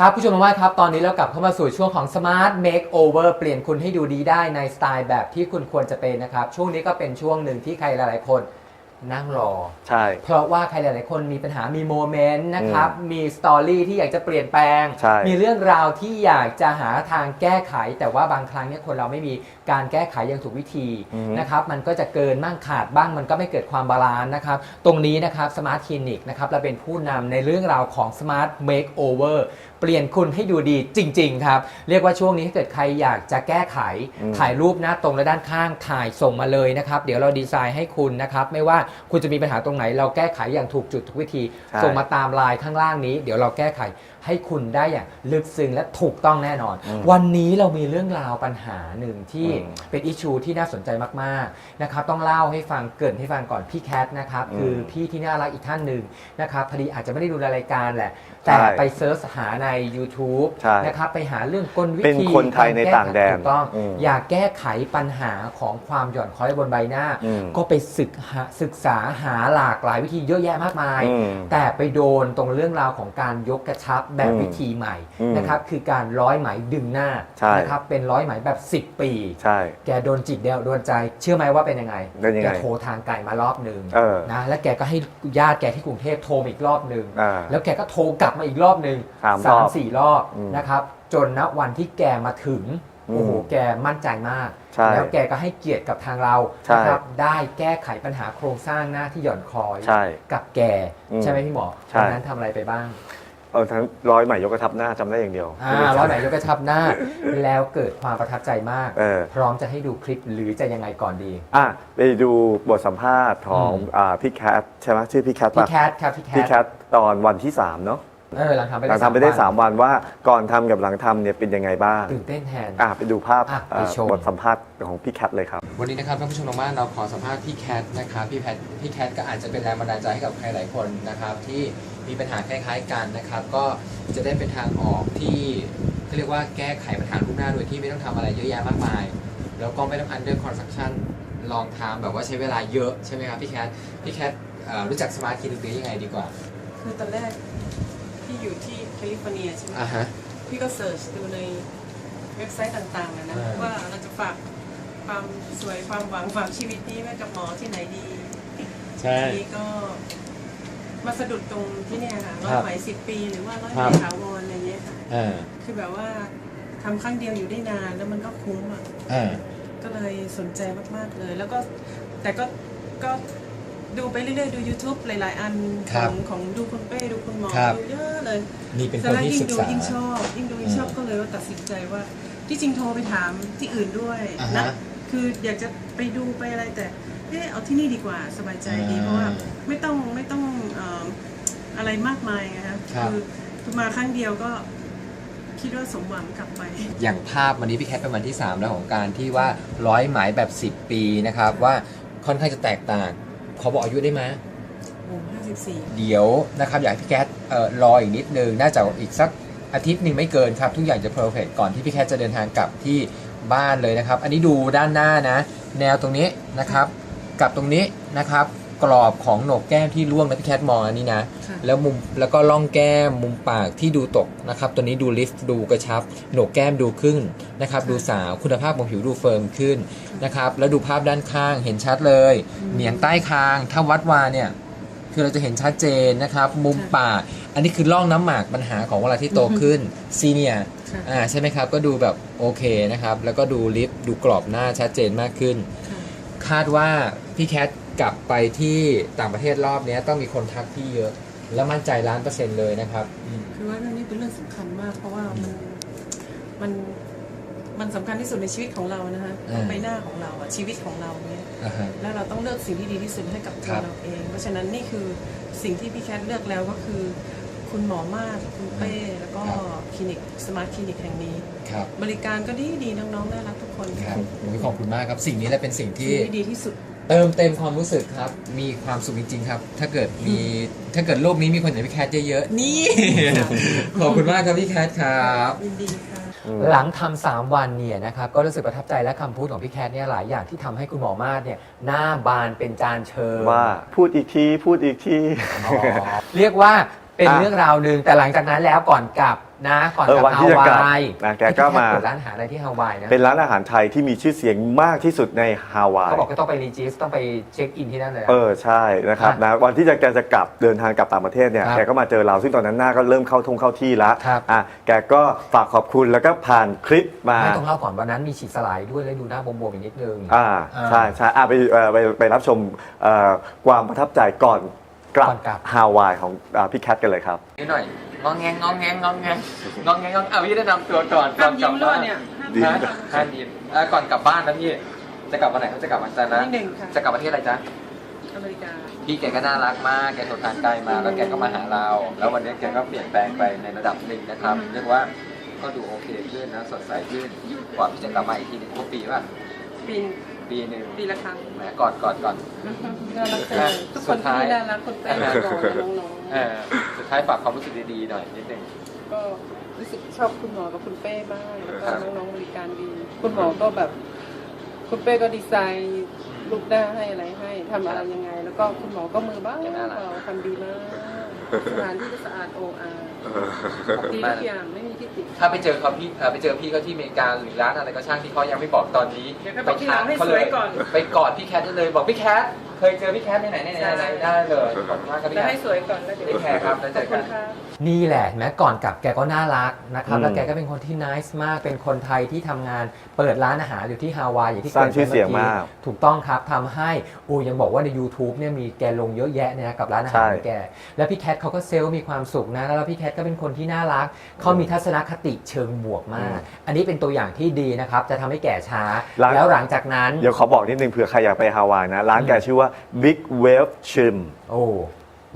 ครับผู้ชมทางบ้านครับ ตอนนี้เรากลับเข้ามาสู่ช่วงของ Smart Makeover เปลี่ยนคุณให้ดูดีได้ในสไตล์แบบที่คุณควรจะเป็นนะครับ ช่วงนี้ก็เป็นช่วงหนึ่งที่ใครหลายๆคน นั่งรอ ใช่ เพราะว่าใครหลาย ๆ คนมีปัญหามีโมเมนต์นะครับ มีสตอรี่ที่อยากจะเปลี่ยนแปลง ใช่มีเรื่องราวที่อยากจะหาทางแก้ไข แต่ว่าบางครั้งเนี่ยคนเราไม่มีการแก้ไขอย่างถูกวิธีอือฮึนะครับ มันก็จะเกินบ้างขาดบ้าง มันก็ไม่เกิดความบาลานซ์นะครับ ตรงนี้นะครับ Smart Clinic นะครับเราเป็นผู้นำในเรื่องราวของ Smart Makeover เปลี่ยนคุณให้ดูดีจริง ๆ ครับ เรียกว่าช่วงนี้ถ้าเกิดใครอยากจะแก้ไข อืม ถ่ายรูปหน้าตรงและด้านข้างถ่ายส่งมาเลยนะครับ เดี๋ยวเราดีไซน์ให้คุณนะครับ ไม่ว่าคุณจะมีปัญหาตรงไหน เราแก้ไขอย่างถูกจุดถูกวิธีใช่ส่งมาตามไลน์ข้างล่างนี้ เดี๋ยวเราแก้ไข ให้คุณได้อย่างลึกซึ้งและถูกต้องแน่นอน อืมวันนี้เรามีเรื่องราวปัญหาหนึ่งที่อืมเป็นอิชูที่น่าสนใจมากๆนะครับต้องเล่าให้ฟังเกรินให้ฟังก่อนพี่แคทนะครับอืมคือพี่ที่น่ารักอีกท่านหนึ่งนะครับพอดีอาจจะไม่ได้ดูรายการแหละ แต่ใช่ไปเซิร์ชหาใน YouTube ใช่นะครับไปหาเรื่องกลวิเป็นธีคนไทยในกรก้ต่างแดนถูกต้องอืม อยากแก้ไขปัญหาของความหย่อนคล้อยบนใบหน้า อืม ก็ไปศึกหาศึกษาหาหลากหลายวิธีเยอะแยะมากมาย อืมแต่ไปโดนตรงเรื่องราวของการยกกระชับแบบอืมวิธีใหม่อืมนะครับคือการร้อยไหมดึงหน้าใช่นะครับเป็นร้อยไหมแบบ 10 ปีใช่แกโดนจิตเดียวโดนใจ เชื่อไหมว่าเป็นยังไงเป็นยังไงแกโทรทางไกลมารอบหนึ่งเออนะแล้วแกก็ให้ญาติแกที่กรุงเทพโทรมาอีกรอบหนึ่งอ่าแล้วแกก็โทรกลับมาอีกรอบหนึ่งสามสารมอบสี่รอบอืมนะครับจนณวันที่แกมาถึงอืมโอ้โหแกมั่นใจมากใช่แล้วแกก็ให้เกียรติกับทางเราใช่นะครับ ได้แก้ไขปัญหาโครงสร้างหน้าที่หย่อนคล้อยใช่กับแกอืมใช่ไหมพี่หมอใช่วันนั้นทำอะไรไปบ้างเออทั้งร้อยใหม่ยกกระทับหน้าจำได้อย่างเดียวอ่าร้อยไหนยกกระชับหน้า แล้วเกิดความประทับใจมาก เออ พร้อมจะให้ดูคลิปหรือจะยังไงก่อนดี อะไปดูบทสัมภาษณ์ของอืมอ่าพี่แคทใช่ไหมชื่อพี่แคทพี่ปะแคทครับพี่แคพี่ทแคทตอนวันที่ 3 เนาะเออหลังทำไปหลังทำไปได้ 3 วันว่าก่อนทำกับหลังทำเนี่ยเป็นยังไงบ้าง ตื่นเต้นแทน อะไปดูภาพอะไปอ่าชม บทสัมภาษณ์ของพี่แคทเลยครับ วันนี้นะครับท่านผู้ชมทางบ้านเราขอสัมภาษณ์พี่แคทนะครับพี่แพทพี่แคทก็อาจจะเป็นแรงบันดาลใจให้กับใครหลายคนนะครับที่ มีปัญหาคล้ายๆกันนะครับ ก็จะได้เป็นทางออกที่เขาเรียกว่าแก้ไขปัญหารูปหน้าโดยที่ไม่ต้องทำอะไรเยอะแยะมากมาย แล้วก็ไม่ต้อง under construction ลองทำแบบว่าใช้เวลาเยอะใช่ไหมครับพี่แคทพี่แคทเอ่อรู้จักสมาร์ทคิดหรือยังไงดีกว่า คือตอนแรกพี่อยู่ที่แคลิฟอร์เนียใช่ไหมอ่าฮะพี่ก็เสิร์ชดูในเว็บไซต์ต่างๆอะนะอ่าว่าเราจะฝากความสวยความหวังฝากชีวิตนี้ไว้กับหมอที่ไหนดีใช่ทีนี้ก็ มาสะดุดตรงที่เนี่ยค่ะร้อคยรับไหมสิบปีหรือว่าร้อยครัไหมบถาวรอะไรเงี้ยค่ะอ่าคือแบบว่าทำครั้งเดียวอยู่ได้นานแล้วมันก็คุ้มอะอ่าก็เลยสนใจมากๆเลย แล้วก็แต่ก็ก็ดูไปเรื่อยๆ ดู YouTube หลาย ๆ อันคขรัอบงของดูคุณเป้ดูคุณหมอครับดูเยอะเลยนี่เป็นแต่คนแล้วที่ยิ่ศึงกดูษายิ่งชอบยิ่งดูยิ่งชอบอืมก็เลยว่าตัดสินใจว่า ที่จริงโทรไปถามที่อื่นด้วยอ่าฮะนะคืออยากจะไปดูไปอะไรแต่ เออเอาที่นี่ดีกว่าสบายใจดีอ่าเพราะว่าไม่ต้องไม่ต้องเอ่ออะไรมากมายนะคะครับคือมาครั้งเดียวก็คิดว่าสมหวังกลับไป อย่างภาพวันนี้พี่แคทเป็นวันที่ 3 แล้วของการที่ว่าร้อยไหมแบบ 10 ปีนะครับ ว่าค่อนข้างจะแตกต่าง ขอบอกอายุได้ไหมโอ้ห้าสิบสี่เดี๋ยวนะครับ อยากให้พี่แคทเอ่อรออีกนิดนึง น่าจะอีกสักอาทิตย์หนึ่งไม่เกินครับ ทุกอย่างจะเพอร์เฟกก่อนที่พี่แคทจะเดินทางกลับที่บ้านเลยนะครับ อันนี้ดูด้านหน้านะ แนวตรงนี้นะครับ กับตรงนี้นะครับ กรอบของโหนกแก้มที่ร่วงนะพี่แคทมองอันนี้นะ ค่ะแล้วมุมแล้วก็ล่องแก้มมุมปากที่ดูตกนะครับ ตัวนี้ดูลิฟต์ดูกระชับโหนกแก้มดูขึ้นนะครับ ดูสาวคุณภาพของผิวดูเฟิร์มขึ้นนะครับ แล้วดูภาพด้านข้างเห็นชัดเลยเหนียงใต้คาง ถ้าวัดวาเนี่ย คือเราจะเห็นชัดเจนนะครับ มุมปากอันนี้คือล่องน้ำหมากปัญหาของเวลาที่โตขึ้นซีเนีย ค่ะ อ่าใช่ไหมครับ ก็ดูแบบโอเคนะครับ แล้วก็ดูลิฟต์ดูกรอบหน้าชัดเจนมากขึ้น ค่ะคาดว่าพี่แคทกลับไปที่ต่างประเทศรอบเนี้ยต้องมีคนทักพี่เยอะ แล้วมั่นใจล้านเปอร์เซ็นต์เลยนะครับอืมคือว่าเรื่องนี้เป็นเรื่องสำคัญมาก เพราะว่ามันมันมันสำคัญที่สุดในชีวิตของเรานะคะอืมใบหน้าของเราอะชีวิตของเราเนี่ยอ่าฮะ แล้วเราต้องเลือกสิ่งที่ดีที่สุดให้กับตัควรับ เราเอง เพราะฉะนั้นนี่คือสิ่งที่พี่แคทเลือกแล้วก็คือ คุณหมอมากคุณเป้แล้วก็คลินิกสมาร์ทคลินิกแห่งนี้ ครับ บริการก็ดีดีน้องๆน่ารักทุกคนครับโอ้ยขอบคุณมากครับ สิ่งนี้แหละเป็นสิ่งสิ่ที่งที่ดีที่สุด เติมเต็มความรู้สึกครับ มีความสุขจริงๆครับ ถ้าเกิดมี ถ้าเกิดโลกนี้มีคนอย่างพี่แคทเยอะๆ นี่ขอบคุณมากครับพี่แคทครับ ยินดีค่ะ หลังทำสามวันเนี่ยนะครับก็รู้สึกประทับใจและคำพูดของพี่แคทเนี่ยหลายอย่างที่ทำให้คุณหมอมาศเนี่ยหน้าบานเป็นจานเชิญว่าพูดอีกที พูดอีกที อ๋อเรียกว่า เป็นอะ เรื่องราวหนึ่งแต่หลังจากนั้นแล้วก่อนกลับนะก่อนเออกลับวันฮาที่จะกลับวายนะแกก็มา เปิดร้านอาหารอะไรที่ฮาวายนะเป็นร้านอาหารไทยที่มีชื่อเสียงมากที่สุดในฮาวาย เขาบอกก็ต้องไปรีจิสต้องไปเช็คอินที่นั่นเลยอะเออใช่นะครับอะนะวันที่จะแกจะกลับเดินทางกลับต่างประเทศเนี่ยครับแกก็มาเจอเราซึ่งตอนนั้นหน้าก็เริ่มเข้าทงเข้าที่แล้วครับ อะแกก็ฝากขอบคุณแล้วก็ผ่านคลิปมาไม่ต้องเล่าก่อนวันนั้นมีฉีดสลายด้วยแล้วดูหน้าบวมๆอีกนิดนึง อ่าอ่า ใช่ใช่อะไปเอ่อไปไปรับชมเอ่อความประทับใจก่อน กลับก่อนกลับ ฮาวายของอ่าพี่แคทกันเลยครับ นิดหน่อยงองแงงงองแงงงองแงงงองแงงงองเอาพี่ได้นำตัวก่อนก่ห้าอมนกลัยิ้บมด้วบ้ายนเนี่ยห้ามดียิ้มนะห้ามยิ้มอะก่อนกลับบ้านนะพี่จะกลับวันไหนเขาจะกลับวันจันทร์นะที่หนึ่งค่ะ จะกลับประเทศอะไรจ๊ะอเมริกา พี่แกก็น่ารักมากแกทนทานไกลมาแล้วแกก็มาหาเรา แล้ววันนี้แกก็เปลี่ยนแปลงไปในระดับหนึ่งนะครับ เรียกว่าก็ดูโอเคขึ้นนะสดใสขึ้นกว่าพี่จะกลับมาอีกทีหนึงทุกปีป่ะปีน ปีหนึ่งปีละครั้งแหมก่อนก่อนก่อน น่ารักจังเลยทุกคนที่น่ารักคนเป็นก่อนน้องเออสุดท้ายฝากความรู้สึกดีๆหน่อยนิดนึงๆก็รู้สึกชอบคุณหมอกับคุณเป้มากแล้วก็น้องๆบริการดี คุณหมอก็แบบ คุณเป้ก็ดีไซน์รูปหน้าให้อะไรให้ทำอะไรยังไง แล้วก็คุณหมอก็มือบ้างเราทำดีมากสถานที่ก็สะอาดโออาร์ขอบคุณ ดีมาทุกกอย่างไม่มีที่ติด ถ้าไปเจอเขาพี่เอ่อไปเจอพี่เขาที่อเมริกาหรือร้านอะไรก็ช่างที่เขายังไม่บอกตอนนี้เดี๋ยวเขาบอกทีหลังให้สวยก่อน ไปกอดพี่แคทได้เลยบอกพี่แคทเคยเจอพี่แคทที่ไหนไหนไหนไหนได้เลยขอบคุณมากครับพี่แล้วแคให้ทสวยก่อนแล้วเดี๋ยวพี่แคร์ครับแล้วเจขออบกัคุนณค่ะ นี่แหละแม้ก่อนกลับแกก็น่ารักนะครับอืมแล้วแกก็เป็นคนที่นิสมากเป็นคนไทยที่ทำงานเปิดร้านอาหารอยู่ที่ฮาวายอย่างที่สร้างชื่อเสียงกริ่นไปมากอถูกต้องครับทำให้อูยังบอกว่าใน YouTube เนี่ยมีแกลงเยอะแยะเนยนะกับร้านอาหารใช่ ของแก แล้วพี่แคทเขาก็เซลล์มีความสุขนะแล้วพี่แคทก็เป็นคนที่น่ารัก เขามีทัศนคติเชิงบวกมาก อันนี้เป็นตัวอย่างที่ดีนะครับ จะทำให้แก่ช้า ร้าน แล้วหลังจากนั้น เดี๋ยวขอบอกนิดนึงเผื่อใครอยากไปฮาวายนะ ร้านแกชื่อว่า Big Wave Chim โอ้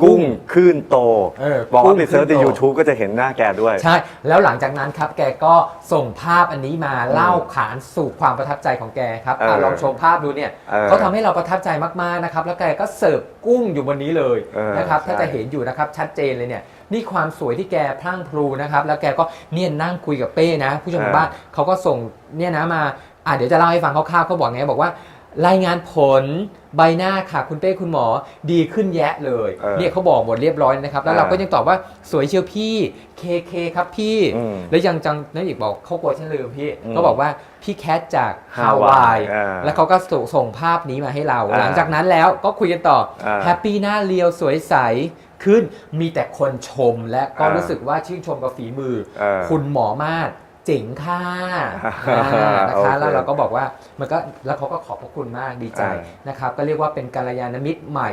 กุ้งคลื่นโต เออบอกกุ้ว่างไปเซิร์ชใน คลื่นโต YouTube ก็จะเห็นหน้าแกด้วย ใช่ แล้วหลังจากนั้นครับแกก็ส่งภาพอันนี้มาเล่าขานสู่ความประทับใจของแกครับเอออะลองชมภาพดูเนี่ยเออเขาทำให้เราประทับใจมากๆนะครับ แล้วแกก็เสิร์ฟกุ้งอยู่บนนี้เลยเออนะครับ ใช่ ถ้าจะเห็นอยู่นะครับชัดเจนเลยเนี่ย นี่ความสวยที่แกพรั่งพรูนะครับ แล้วแกก็เนี่ยนั่งคุยกับเป้นะ ผู้ชมทางบ้านเขาก็ส่งเนี่ยนะมาอะเดี๋ยวจะเล่าให้ฟังคร่าวๆเขาบอกไงบอกว่ารายงานผลใบหน้าค่ะคุณเป้คุณหมอดีขึ้นแยะเลยเออเนี่ยเขาบอกหมดเรียบร้อยนะครับ แล้วเราเออก็ยังตอบว่าสวยเชียวพี่เคเคครับพี่ อืมแล้วยังจังนั่นอีกบอกเขากลัวฉันลืมพี่อืมก็บอกว่าพี่แคทจากฮาฮาววายายอ่าแล้วเขาก็ส่งส่งภาพนี้มาให้เรา อ่าหลังจากนั้นแล้วก็คุยกันต่ออา แฮปปี้หน้าเรียวสวยใส ขึ้นมีแต่คนชมและก็อ่ารู้รู้สึกว่าชื่นชมกับฝีมือเออคุณหมอมาศเจ๋งค่ะอ่าอ่านะโอคะเคแล้วเราก็บอกว่ามันก็แล้วเขาก็ขอบพระคุณมากดีใจอ่านะครับ ก็เรียกว่าเป็นกัลยาณมิตรใหม่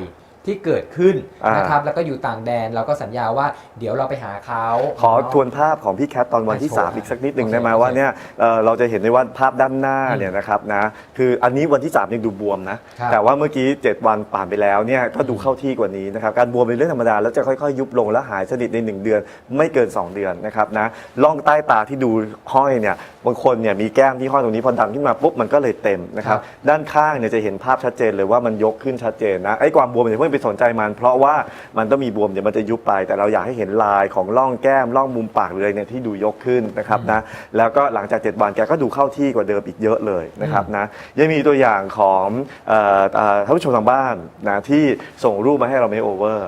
ที่เกิดขึ้นอ่าน นะครับแล้วก็อยู่ต่างแดนเราก็สัญญาว่าเดี๋ยวเราไปหาเขา ขอทวนภาพของพี่แคทตอนวันที่ให้โชว์3อีกสักนิดหนึ่งโอเคได้ไหมโอเคว่าเนี่ยเอ่อเราจะเห็นได้ว่าภาพด้านหน้าอืมเนี่ยนะครับนะคืออันนี้วันที่ 3 ยังดูบวมนะ ครับแต่ว่าเมื่อกี้ 7 วันผ่านไปแล้วเนี่ยก็ดูเข้าที่กว่านี้นะครับการบวมเป็นเรื่องธรรมดา แล้วจะค่อยๆ ยุบลงและหายสนิทใน 1 เดือนไม่เกิน 2 เดือนนะครับนะล่องใต้ตาที่ดูห้อยเนี่ยบางคนเนี่ยมีแก้มที่ห้อยตรงนี้พอดันขึ้นมาปุ๊บมันก็เลยเต็มนะครับ ด้านข้างเนี่ยจะเห็นภาพชัดเจนเลยว่ามันยกขึ้นชัดเจนนะไอ้ความบวมเนี่ยเพิ่งไปสนใจมัน เพราะว่ามันต้องมีบวมเดี๋ยวมันจะยุบไป แต่เราอยากให้เห็นลายของร่องแก้มร่องมุมปากเลยเนี่ยที่ดูยกขึ้นนะครับนะแล้วก็หลังจาก 7 วันแกก็ดูเข้าที่กว่าเดิมอีกเยอะเลยนะครับนะยังมีตัวอย่างของเอ่อเอ่อท่านผู้ชมทางบ้านนะที่ส่งรูปมาให้เราเมคโอเวอร์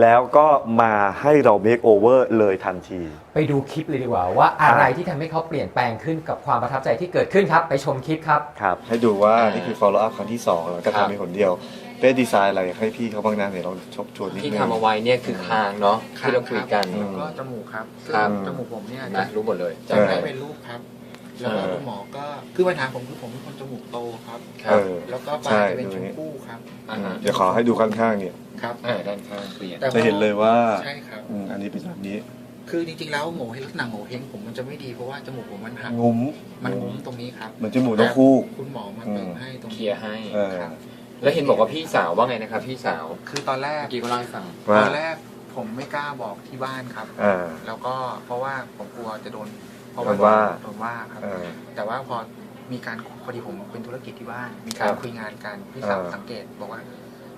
แล้วก็มาให้เราเมคโอเวอร์เลยทันที ไปดูคลิปเลยดีกว่าว่าอะไรที่ทำให้เขาเปลี่ยนแปลงขึ้นกับความประทับใจที่เกิดขึ้นครับ ไปชมคลิปครับ ครับ ให้ดูว่านี่คือ follow up ครั้งที่2แล้วก็ครับทำเป็นคนเดียว เป้ดีไซน์อะไรให้พี่เขาบ้างนะเดี๋ยวเราชบชวนนิดที่นึง ทำเอาไว้เนี่ยคือคางเนาะที่เราคุยกันอืมแล้วก็จมูกครับซึ่งครับ จมูกผมเนี่ยนะรู้หมดเลยจะจำให้ได้เป็นรูปครับ แล้วก็เออคุณหมอก็คือปัญหาผมคือผมเป็นคนจมูกโตครับ ครับเออแล้วก็ปใช่ลายจะเป็นดูชอมย่างนี้พู่ครับ อ่าฮะเดี๋ยวขอให้ดูข้างๆเนี่ย ครับ อ่าด้านข้างเปลี่ยน แต่พอจะเห็นเลยว่าใช่ครับ อืมอันนี้เป็นแบบนี้คือจริงๆแล้วโง่เฮงลักษณะโง่เฮงผมมันจะไม่ดีเพราะว่าจมูกผมมันหักงุ้มมันงุ้มตรงนี้ครับ เหมือนจมูกนกคู่ คุณหมอมาอืมเติมให้ตรงเคลีนี้ยร์ให้ เออ ครับ แล้วเห็นบอกว่าพี่สาวว่าไงนะครับพี่สาวคือตอนแรกเมื่อกี้ก็เล่าให้ฟังว่าตอนแรกผมไม่กล้าบอกที่บ้านครับ อ่า แล้วก็เพราะว่าผมกลัวจะโดน เพราะโดนว่า โดนว่าครับ เออ แต่ว่าพอมีการพอดีผมเป็นธุรกิจที่บ้าน มีการครับคุยงานกันพี่สาวเออสังเกตบอกว่า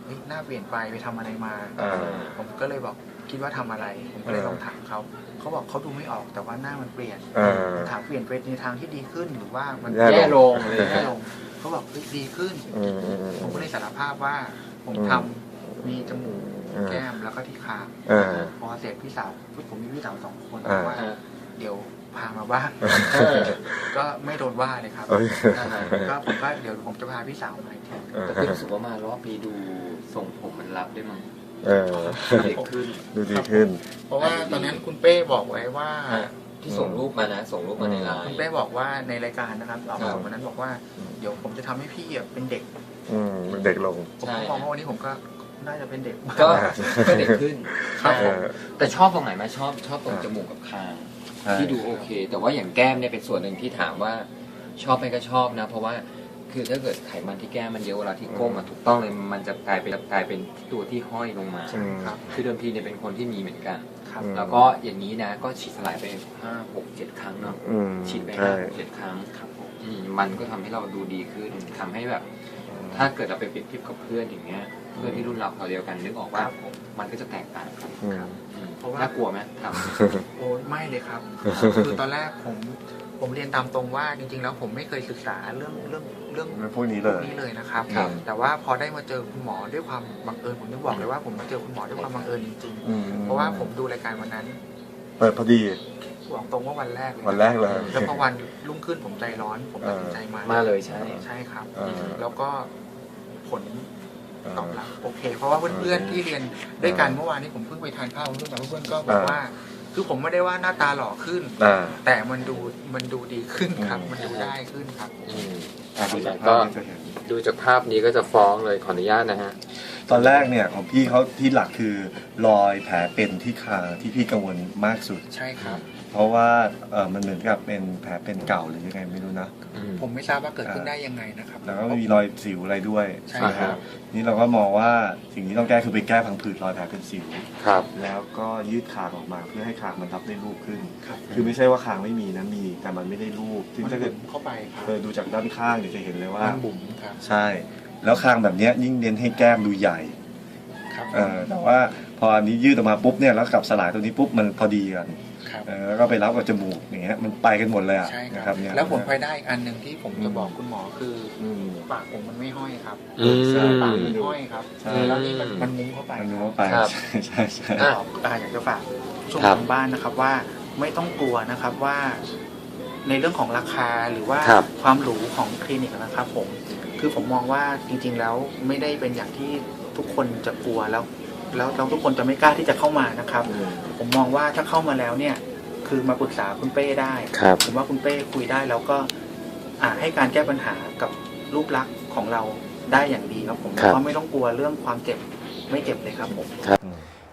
เฮ้ยหน้าเปลี่ยนไปไปทำอะไรมา อ่าผมก็เลยบอกคิดว่าทำอะไร ผมก็เลยเออลองถามเขาเขาบอกเขาดูไม่ออกแต่ว่าหน้ามันเปลี่ยนเออ ถามเปลี่ยนไปในทางที่ดีขึ้นหรือว่ามันแย่แย่ลงเลยแย่ลง เขาบอกเฮ้ยดีขึ้น อืมอืมอืม ผมก็เลยสารภาพว่า ผมอืมทำมีจมูกเออแก้มแล้วก็ที่คางเออพอเสร็จพี่สาวผมมีพี่สาวสองคนอ่า บอกว่า เดี๋ยวพามาบ้างเออ ก็ไม่โดนว่าเลยครับเอ้ย ก็ผมก็เดี๋ยวผมจะพาพี่สาวมาอีกทีเออแต่คือรู้สึกว่ามารอบนี้ดูทรงผมมันรับได้มั้งเออ เด็กขึ้น ดูดีขึ้น เพราะว่าตอนนั้นคุณเป้บอกไว้ว่า ที่ส่งรูปมานะ ส่งรูปมาในไลคุณน์เป้บอกว่าในรายการนะครับเราครับ วันนั้นบอกว่าอืมเดี๋ยวผมจะทำให้พี่อะเป็นเด็ก อืมเด็กลง ผมก็มองว่าวันนี้ผมก็น่าจะเป็นเด็กบ้าง ก็ก็เด็กขึ้นครับผมเออแต่ชอบตรงไหนไหมชอบชอบตรงจมูกกับคางใช่ที่ดูโอเค แต่ว่าอย่างแก้มเนี่ยเป็นส่วนหนึ่งที่ถามว่าชอบไหมก็ชอบนะ เพราะว่าคือถ้าเกิดไขมันที่แก้มมันเยอะเวลาที่ก้มอะถูกต้องเลยมันจะกลายเป็นกลายเป็นตัวที่ห้อยลงมา อืม ครับ คือเดิมทีเนี่ยเป็นคนที่มีเหมือนกัน ครับอืมแล้วก็อย่างนี้นะ ก็ฉีดสลายไปห้าหกเจ็ดครั้งเนาะอืมฉีดไปใช่ห้าหกเจ็ดครั้งครับผมอืมมันก็ทำให้เราดูดีขึ้นทำให้แบบ ถ้าเกิดเราไปเปรียบเทียบกับเพื่อนอย่างเงี้ย เพื่อนที่รุ่นเราเขาวเดียวกันนึกออกว่าครับผมมันก็จะแตกต่างกันอืม อืมเพราะว่า น่ากลัวไหมทโอ้ไม่เลยครับ คือตอนแรกผมผมเรียนตามตรงว่าจริง ๆ แล้วผมไม่เคยศึกษาเรื่องเรื่อง เรื่องพวกนี้พเลวกยนี้เลยนะครับครับ แต่ว่าพอได้มาเจอคุณหมอด้วยความบังเอิญผมต้องบอกเลยว่าผมมาเจอคุณหมอด้วยความบังเอิญจริงอืมๆ เพราะว่าผมดูรายการวันนั้นเปิดพอดีบอกตรงว่าวันแรกเลยวันแรกเลย แล้วพอวันรุ่งขึ้นผมใจร้อน ผมตัดสินใจมาำมาเลยใช่ ใช่ครับ เออ แล้วก็ผลเออตอบรับโอเค เพราะว่าเพื่อนโอเคๆที่เรียนด้วยกันเออเมื่อวานนี้ผมเพิ่งไปทานข้าวเพื่อนๆเพื่อนๆก็บอกเออว่า คือผมไม่ได้ว่าหน้าตาหล่อขึ้น อ่า แต่มันดูมันดูดีขึ้นครับ อืม มันดูได้ขึ้นครับ อืมอะดูจา กก็ภาพนี้จะเห็นดูจากภาพนี้ก็จะฟ้องเลยขออนุญาตนะฮะ ตอนแรกเนี่ยของพี่เขาที่หลักคือรอยแผลเป็นที่คางที่พี่กังวลมากสุด ใช่ครับ เพราะว่าเออมันเหมือนกับเป็นแผลเป็นเก่าหรือยังไงไม่รู้นะ ผมไม่ทราบว่าเกิดขึ้นได้ยังไงนะครับ แล้วก็มีรอยสิวอะไรด้วยใช่นะคครัรับบนี่เราก็มองว่าสิ่งที่ต้องแก้คือไปแก้พังผืดรอยแผลเป็นสิวครับ แล้วก็ยืดคางออกมาเพื่อให้คางมันรับได้รูปขึ้นครับคือไม่ใช่ว่าคางไม่มีนะมีแต่มันไม่ได้รูปซึ่งมันถ้าเกิดบุ๋มเข้าไปครับเออดูจากด้านข้างเนี่ยจะเห็นเลยว่ามันบุ๋มครับใช่ แล้วคางแบบเนี้ยยิ่งเน้นให้แก้มดูใหญ่ครับเออแต่ว่าพ ออันนี้ยืดออกมาปุ๊บเนี่ยแล้วกลับสลายตัวนี้ปุ๊บมันพอดีกันครับเออแล้วก็ไปรับกับจมูกอย่างเงี้ยมันไปกันหมดเลยอะใช่นะคครัรับบเนี่ยแล้วผลพลอยได้อีกอันหนึ่งที่ผมจะบอกคุณหมอคืออืมปากผมมันไม่ห้อยครับอืมใช่ปากมันห้อยครับใช่แล้วนี่มันมันมุ้งเข้าไปมันรู้ครับว่าไปครับใช่ใช่ใช่อะอ่าอยากจะฝากผู้ชมครับทางบ้านนะครับว่าไม่ต้องกลัวนะครับว่า ในเรื่องของราคาหรือว่าครับความหรูของคลินิกนะครับ ผม คือผมมองว่าจริง ๆ แล้วไม่ได้เป็นอย่างที่ทุกคนจะกลัวแล้ว แล้วเราทุกคนจะไม่กล้าที่จะเข้ามานะครับอืมผมมองว่าถ้าเข้ามาแล้วเนี่ย คือมาปรึกษาคุณเป้ได้ ครับ ผมว่าคุณเป้คุยได้แล้วก็อ่าให้การแก้ปัญหากับรูปลักษณ์ของเราได้อย่างดีครับผมครับ ก็ไม่ต้องกลัวเรื่องความเจ็บไม่เจ็บเลยครับผม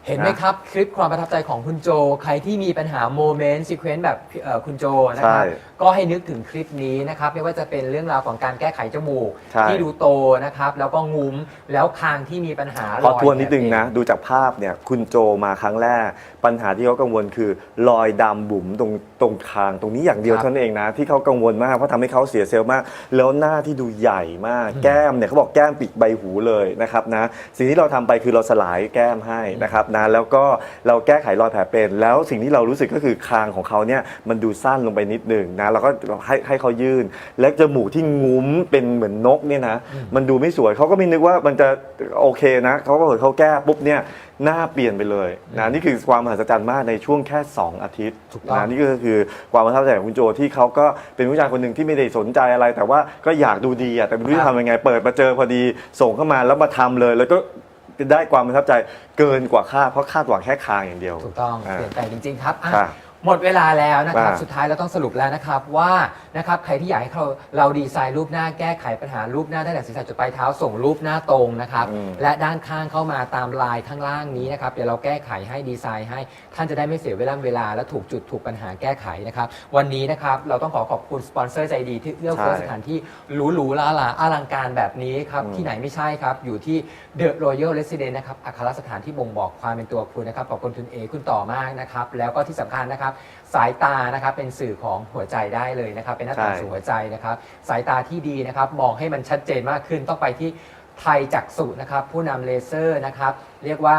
เห็นไหมครับ คลิปความประทับใจของคุณโจ ใครที่มีปัญหาโมเมนต์ซีเควนต์แบบเอ่อคุณโจนะครับ ใช่ ก็ให้นึกถึงคลิปนี้นะครับไม่ว่าจะเป็นเรื่องราวของการแก้ไขจมูก ใช่ ที่ดูโตนะครับแล้วก็งุ้มแล้วคางที่มีปัญหาขอรอยทวนนิดนึงนะ ดูจากภาพเนี่ยคุณโจมาครั้งแรก ปัญหาที่เขากังวลคือ รอยดำบุ๋มตรงตรงคางตรงนี้อย่างเดียวครับเท่านั้นเองนะ ที่เขากังวลมากเพราะทำให้เขาเสียเซลล์มาก แล้วหน้าที่ดูใหญ่มาก แก้มเนี่ยเขาบอกแก้มปิดใบหูเลยนะครับนะสิ่งที่เราทำไปคือเราสลายแก้มให้นะครับนะแล้วก็เราแก้ไขรอยแผลเป็น แล้วสิ่งที่เรารู้สึกก็คือคางของเขาเนี่ยมันดูสั้นลงไปนิดหนึ่งนะเราก็ให้ให้เขายื่น และจมูกที่งุ้มเป็นเหมือนนกเนี่ยนะมันดูไม่สวยเขาก็ไม่นึกว่ามันจะโอเคนะเขาก็เห็นเขาแก้ปุ๊บเนี่ยหน้าเปลี่ยนไปเลยนะนี่คือความมหัศจรรย์มากในช่วงแค่ 2 อาทิตย์ถูกต้องนะนี่ก็คือความประทับใจของคุณโจที่เขาก็เป็นผู้ชายคนหนึ่งที่ไม่ได้สนใจอะไร แต่ว่าก็อยากดูดีอะแต่ไม่รู้จะทำยังไงเปิดมาเจอพอดีส่งเข้ามาแล้วมาทำเลย แล้วก็ได้ความประทับใจเกินกว่าคาดเพราะคาดหวังแค่คางอย่างเดียว ถูกต้องอ่าเปลี่ยนแปลงจริงๆครับอะค่ะ หมดเวลาแล้วนะครับ ว่า สุดท้ายเราต้องสรุปแล้วนะครับว่านะครับใครที่อยากให้เราเราดีไซน์รูปหน้าแก้ไขปัญหารูปหน้าได้แต่ศีรษะจนปลายเท้าส่งรูปหน้าตรงนะครับอืม และด้านข้างเข้ามาตามลายข้างล่างนี้นะครับเดี๋ยวเราแก้ไขให้ดีไซน์ให้ ท่านจะได้ไม่เสียเวลาเวลาและถูกจุดถูกปัญหาแก้ไขนะครับวันนี้นะครับเราต้องขอขอบคุณสปอนเซอร์ใจดีที่เอื้อเฟื้อใช่สถานที่หรูๆลาลาอลังการแบบนี้ครับอืมที่ไหนไม่ใช่ครับอยู่ที่ The Royal Residence นะครับอัครสถานที่บ่งบอกความเป็นตัวคุณนะครับขอบคุณคุณเอคุณต่อมากนะครับแล้วก็ที่สำคัญนะครับสายตานะครับเป็นสื่อของหัวใจได้เลยนะครับเป็นหน้าต่างใช่สู่หัวใจนะครับ สายตาที่ดีนะครับ มองให้มันชัดเจนมากขึ้นต้องไปที่ไทยจักษุนะครับ ผู้นำเลเซอร์นะครับ เรียกว่า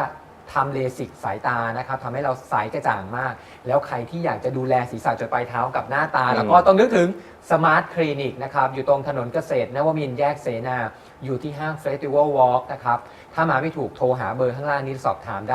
ทำเลสิกสายตานะครับทำให้เราใสกระจ่างมาก แล้วใครที่อยากจะดูแลศีรษะจนปลายเท้ากับหน้าตาอืมแล้วก็ต้องนึกถึงสมาร์ทคลินิกนะครับ อยู่ตรงถนนเกษตรนวมินทร์แยกเสนา อยู่ที่ห้างเฟสติวัลวอล์กนะครับ ถ้ามาไม่ถูกโทรหาเบอร์ข้างล่างนี้สอบถามได้